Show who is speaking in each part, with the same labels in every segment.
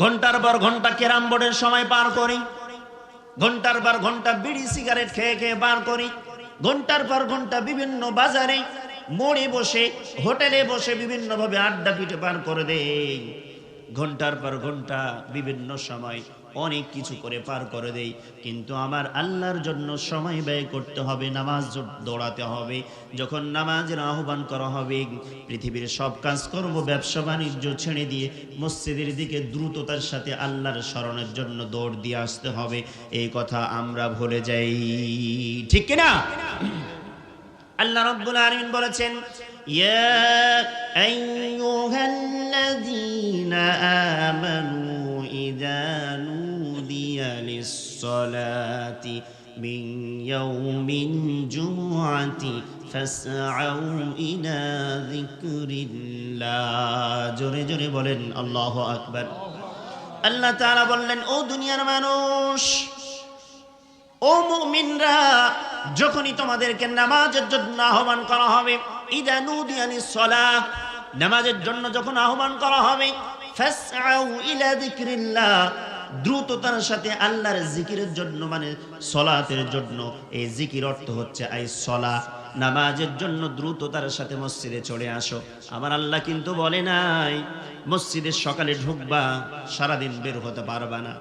Speaker 1: ঘণ্টার পর ঘণ্টা ক্যারাম বোর্ডের সময় পার করি। ঘণ্টার পর ঘণ্টা বিড়ি সিগারেট খেয়ে খেয়ে পার করি। ঘণ্টার পর ঘণ্টা বিভিন্ন বাজারে, মোড়ে বসে, হোটেলে বসে বিভিন্নভাবে আড্ডা পিঠে পার করে দেই। ঘণ্টার পর ঘণ্টা বিভিন্ন সময় অনেক কিছু করে পার করে দেই। কিন্তু আমার আল্লাহর জন্য সময় ব্যয় করতে হবে, নামাজ দৌড়াতে হবে, যখন নামাজের আহ্বান করা হবে, পৃথিবীর সব কাজ করব ব্যবসা বাণিজ্য ছেড়ে দিয়ে মসজিদের দিকে দ্রুততার সাথে আল্লাহর স্মরণের জন্য দৌড় দিয়ে আসতে হবে। এই কথা আমরা ভুলে যাই। ঠিক কিনা? আল্লাহ রাব্বুল আলামিন বলেছেন, ইয়া আইয়ুহাল্লাযীনা আমানু ইযা লিস-সালাতি মিন ইয়াউমিন জুমআতি ফাসআউ ইলা যিকরিল্লাহ জোরে জোরে বলেন, আল্লাহু আকবার। আল্লাহ তাআলা বললেন, ও দুনিয়ার মানুষ, ও মুমিনরা, যখনই তোমাদেরকে নামাজের জন্য আহ্বান করা হবে, ইদা নুদিয়ানি সলাহ নামাজের জন্য যখন আহ্বান করা হবে, ফাসআউ ইলা যিকরিল্লাহ দ্রুততার সাথে আল্লাহর জিকিরের জন্য মানে সলাতের জন্য, এই জিকির অর্থ হচ্ছে আই সলা। নামাজের জন্য দ্রুততার সাথে মসজিদে চলে আসো। আমার আল্লাহ কিন্তু বলে নাই, মসজিদে সকালে ঢুকবা, সারাদিন বের হতে পারবা না।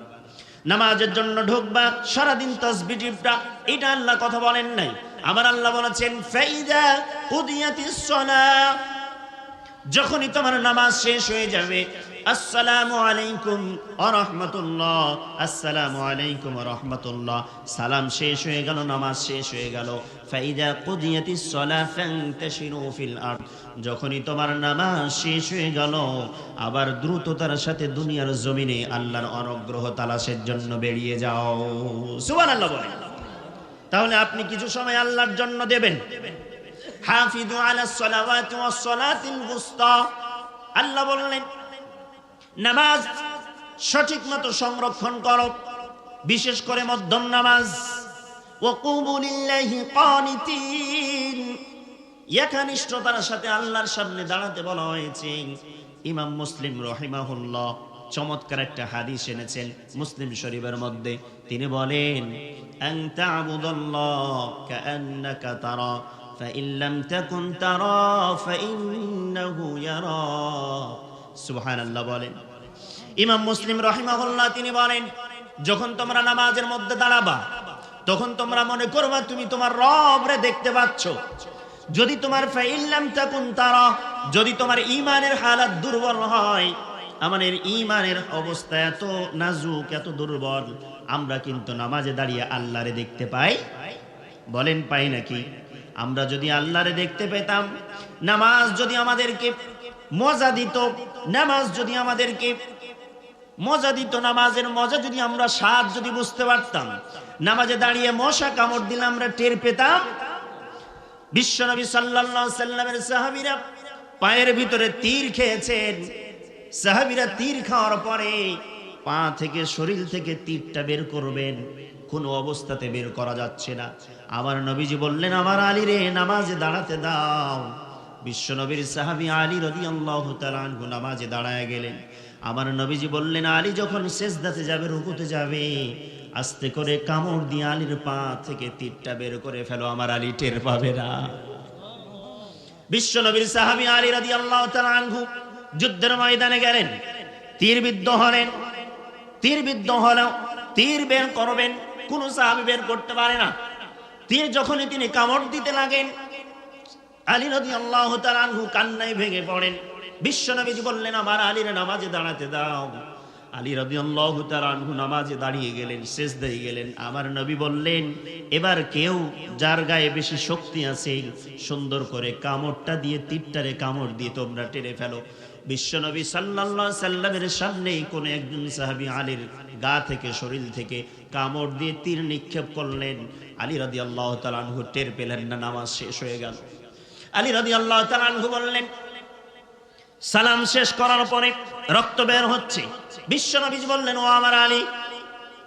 Speaker 1: নামাজের জন্য ঢুকবা, সারাদিন তসবি টিপটা এটা আল্লাহ কথা বলেন নাই। আমার আল্লাহ বলেছেন, ফাইদা কুদিয়াতিস সালাহ যখনই তোমার নামাজ শেষ হয়ে যাবে, আসসালামু আলাইকুম ওয়া রাহমাতুল্লাহ আসসালামু আলাইকুম ওয়া রাহমাতুল্লাহ সালাম শেষ হয়ে গেল, নামাজ শেষ হয়ে গেল। ফাইদা কুদিয়াতিস সালাহ ফান্তাশিরু ফিল আরদ, যখনই তোমার নামাজ শেষ হয়ে গেল, আবার দ্রুততার সাথে দুনিয়ার জমিনে আল্লাহর অনুগ্রহ তালাশের জন্য বেরিয়ে যাও। সুবহানাল্লাহ বলেন। তাহলে আপনি কিছু সময় আল্লাহর জন্য দেবেন। হাফিজু আলা সালাওয়াতি ওয়াস সালাতিল বুস্তা আল্লাহ বললেন, নামাজ সঠিক মতো সংরক্ষণ করো, বিশেষ করে মধ্যম নামাজ। ওয়াকুমু লিল্লাহি কানিতিন একনিষ্ঠতার সাথে আল্লাহর সামনে দাঁড়াতে বলা হয়েছে। ইমাম মুসলিম রহিমাহুল্লাহ চমৎকার একটা হাদিস এনেছেন মুসলিম শরীফের মধ্যে। তিনি বলেন, আন তা'বুদাল্লাহ কাআন্নাকা তারা فإن لم تكن ترى فإنه يراك সুবহান আল্লাহ বলেন ইমাম মুসলিম রহিমাহুল্লাহ তিনি বলেন যখন তোমরা নামাজের মধ্যে দাঁড়াবা তখন তোমরা মনে করবা তুমি তোমার রবরে দেখতে পাচ্ছ যদি তোমার ফাইল্লাম তাকুন তারা যদি তোমার ইমানের হালাত দুর্বল হয় আমাদের ইমানের অবস্থা এত নাজুক এত দুর্বল আমরা কিন্তু নামাজে দাঁড়িয়ে আল্লাহরে দেখতে পাই বলেন পাই নাকি আমরা যদি আল্লাহরে দেখতে পেতাম, নামাজ যদি আমাদেরকে মজা দিত, নামাজ যদি আমাদেরকে মজা দিত, নামাজের মজা যদি আমরা স্বাদ যদি বুঝতে পারতাম, নামাজে দাঁড়িয়ে মশা কামড় দিলে আমরা টের পেতাম। বিশ্বনবী সাল্লাল্লাহু সাল্লামের সাহাবীরা পায়ের ভিতরে তীর খেয়েছেন। সাহাবীরা তীর খাওয়ার পরে পা থেকে শরীর থেকে তীরটা বের করবেন, কোনো অবস্থাতে বের করা যাচ্ছে না। আমার নবীজি বললেন, আমার আলী রে, নামাজে দাঁড়াতে দাও। বিশ্বনবীর সাহাবী আলী তাআলা আনহু নামাজে দাঁড়ায় গেলেন। আমার নবীজি বললেন, আলী যখন শেষ সেজদাতে যাবে, রুকুতে যাবে, আস্তে করে কামড় দিয়ে আলীর পা থেকে তীরটা বের করে ফেলো, আমার আলী টের পাবে না। বিশ্বনবীর সাহাবী আলী রাদিয়াল্লাহু তাআলা আনহু যুদ্ধের ময়দানে গেলেন, তীরবিদ্ধ হলেন। তীরবিদ্ধ হলেও তীর বের করবেন, কোন সাহাবী বের করতে পারে না। তীর যখনই তিনি কামড় দিতে লাগেন, আলী নদী আল্লাহ আনহু কান্নায় ভেঙে পড়েন। বিশ্বনবীজি বললেন, আমার আলীর নামাজে দাঁড়াতে দাও। আলী রবি আল্লাহ আনহু নামাজে দাঁড়িয়ে গেলেন শেষ দিয়ে গেলেন। আমার নবী বললেন, এবার কেউ যার গায়ে বেশি শক্তি আছে, সুন্দর করে কামড়টা দিয়ে, তীরটারে কামড় দিয়ে তোমরা টেনে ফেলো। বিশ্বনবী সাল্লাল্লাহু সাল্লামের সামনেই কোন একজন সাহাবী আলীর গা থেকে, শরীর থেকে কামড় দিয়ে তীর নিক্ষেপ করলেন। আলী রাদি আল্লাহ তালানহু টের পেলেন না, নামাজ শেষ হয়ে গেল। আলী রাদি আল্লাহ তালানহু বললেন, সালাম শেষ করার পরে রক্ত বের হচ্ছে। বিশ্বনবীজ বললেন, ও আমার আলী,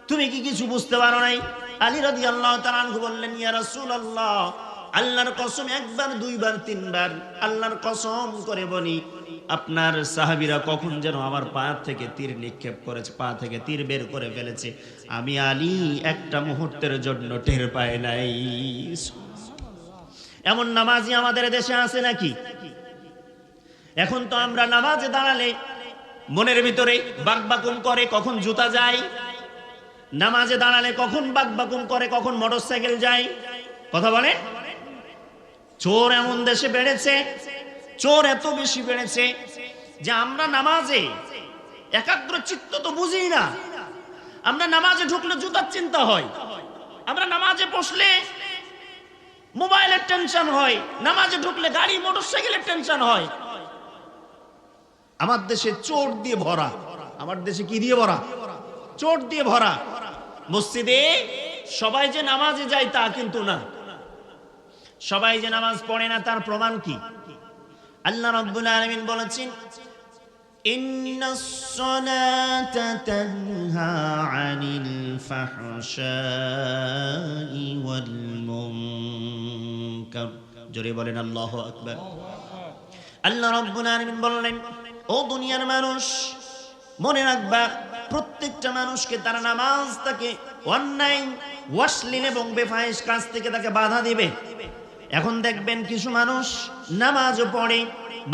Speaker 1: তুমি কি কিছু বুঝতে পারো নাই? আলী রাদি আল্লাহ তালানহু বললেন, ইয়া রাসূলুল্লাহ আল্লাহর কসম একবার, দুইবার, তিনবার আল্লাহর কসম করে বলি, আপনার সাহাবিরা কখন যেন আমার পা থেকে তীর নিক্ষেপ করেছে, পা থেকে তীর বের করে ফেলেছে। আমি আলী একটা মুহূর্তের জন্য টের পায় নাই। এমন নামাজি আমাদের দেশে আছে নাকি? এখন তো আমরা নামাজে দাঁড়ালে মনের ভিতরে বাকবাকুম করে, কখন জুতা যায়। নামাজে দাঁড়ালে কখন বাকবাকুম করে, কখন মোটরসাইকেল যায়। কথা বলে চোর এমন দেশে বেড়েছে, চোর এত বেশি বেড়েছে যে আমরা নামাজে একাগ্র চিত্ত তো বুঝি না। আমরা নামাজে ঢুকলে জুতার চিন্তা হয়, আমরা নামাজে বসলে মোবাইলের টেনশন হয়, নামাজে ঢুকলে গাড়ি, মোটরসাইকেলের টেনশন হয়। আমার দেশে চোর দিয়ে ভরা, আমার দেশে কি দিয়ে ভরা? চোর দিয়ে ভরা। মসজিদে সবাই যে নামাজে যায় তা কিন্তু না। সবাই যে নামাজ পড়ে না, তার প্রমাণ কি? আল্লাহ রাব্বুল আলামিন বলেছেন ও দুনিয়ার মানুষ, মনে প্রত্যেকটা মানুষকে তার নামাজ তাকে অন্যায় ওয়াসলিন এবং বেফায়েশ কাজ থেকে তাকে বাধা দিবে। এখন দেখবেন কিছু মানুষ নামাজও পড়ে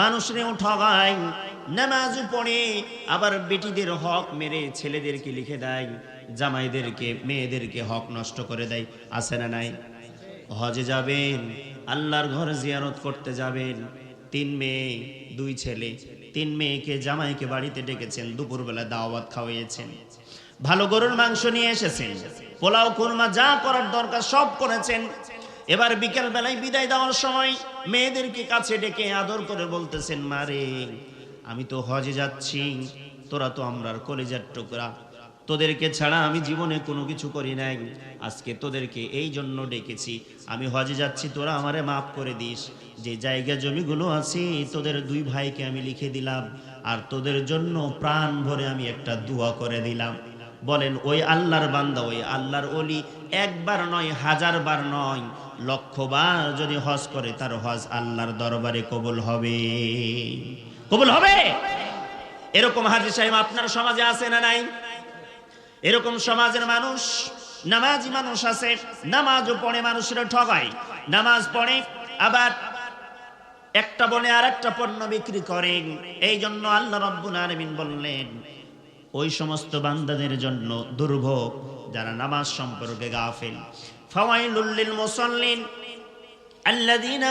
Speaker 1: মানুষরেও ঠগায় নামাজও পড়ে, আবার বেটিদের হক মেরে ছেলেদেরকে লিখে দেয়, জামাইদেরকে, মেয়েদেরকে হক নষ্ট করে দেয়, আছে না নাই? হজে যাবেন, আল্লাহর ঘর জিয়ারত করতে যাবেন, তিন মেয়ে, দুই ছেলে, তিন মেয়েকে জামাইকে বাড়িতে ডেকেছেন, দুপুরবেলা দাওয়াত খাওয়িয়েছেন ভালো গরুর মাংস নিয়ে এসেছেন, পোলাও কুরমা যা করার দরকার সব করেছেন এবার বিকেল বেলায় বিদায় দেওয়ার সময় মেয়েদেরকে কাছে ডেকে আদর করে বলতেছেন মারে আমি তো হজে যাচ্ছি, তোরা তো আমরার কলেজার টুকরা। তোদেরকে ছাড়া আমি জীবনে কোনো কিছু করি নাই। আজকে তোদেরকে এই জন্য ডেকেছি। আমি হজে যাচ্ছি, তোরা আমারে মাফ করে দিস। যে জায়গা জমিগুলো আছে, তোদের দুই ভাইকে আমি লিখে দিলাম। আর তোদের জন্য প্রাণ ভরে আমি একটা দোয়া করে দিলাম। বলেন, ওই আল্লাহর বান্দা, ওই আল্লাহর অলি একবার নয় হাজার বার নয় লক্ষবার যদি হজ করে, তার হজ আল্লাহর দরবারে কবুল হবে। কবুল হবে? এরকম সাহেব আপনার সমাজে আছে না নাই? এরকম সমাজের মানুষ, নামাজি মানুষ আছে পড়ে মানুষের ঠগায়। নামাজ পড়ে, আবার একটা বনে আর একটা পণ্য বিক্রি করেন এই জন্য আল্লাহ রব্বুল আলমিন বললেন, ওই সমস্ত বান্দাদের জন্য দুর্ভোগ, যারা নামাজ সম্পর্কে গাফেল। ফাওয়াইলুল লিল মুসাল্লিন আল্লাযীনা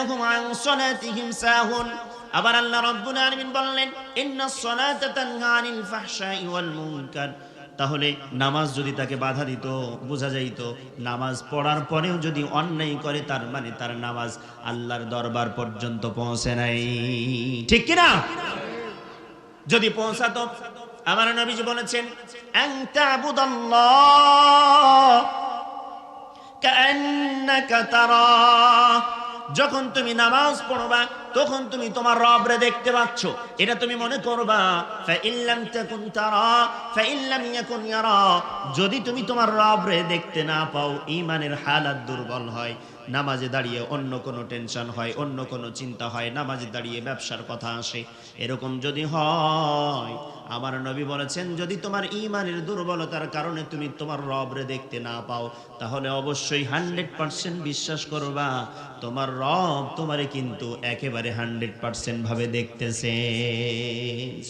Speaker 1: আল্লাহ রাব্বুল আলামিন তাহলে নামাজ যদি তাকে বাধা দিত, বোঝা যাইত, নামাজ পড়ার পরেও যদি অন্যায় করে, তার মানে তার নামাজ আল্লাহর দরবার পর্যন্ত পৌঁছে নাই। ঠিক কিনা? যদি পৌঁছাতো, আমার নবীজি বলেছেন যখন তুমি নামাজ পড়বা তখন তুমি তোমার রবরে দেখতে পাচ্ছ। এটা তুমি মনে করবা যদি তুমি তোমার রবরে দেখতে না পাও, ঈমানের হালাত দুর্বল হয়, নামাজে দাঁড়িয়ে অন্য কোনো টেনশন হয়, অন্য কোনো চিন্তা হয়, নামাজে দাঁড়িয়ে ব্যবসার কথা আসে। এরকম যদি হয়, আমার নবী বলেছেন, যদি তোমার ইমানের দুর্বলতার কারণে তুমি তোমার রবরে দেখতে না পাও, তাহলে অবশ্যই হান্ড্রেড পার্সেন্ট বিশ্বাস করবা, তোমার রব তোমারে কিন্তু একেবারে হান্ড্রেড পার্সেন্ট ভাবে দেখতেছে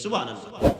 Speaker 1: সুবহানাল্লাহ।